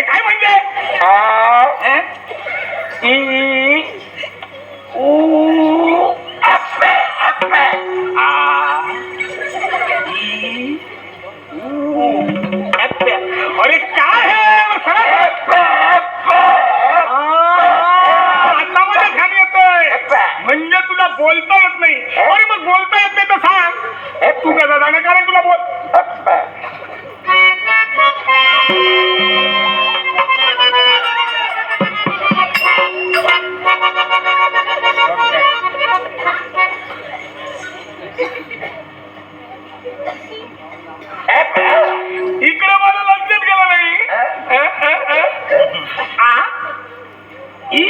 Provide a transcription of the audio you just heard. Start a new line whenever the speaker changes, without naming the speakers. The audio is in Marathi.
अरे काय म्हणजे
आ? ई ऊ ऍप्पे ऍप्पे
आ ई ऊ ऍप्पे. अरे काय हे? आता माझ्या ध्यान येतोय. म्हणजे तुला बोलता येत नाही. अरे मग बोलता येत नाही तर सांग. तू कसं इकडे मला लक्षात गेलं
नाही. आ?
ई?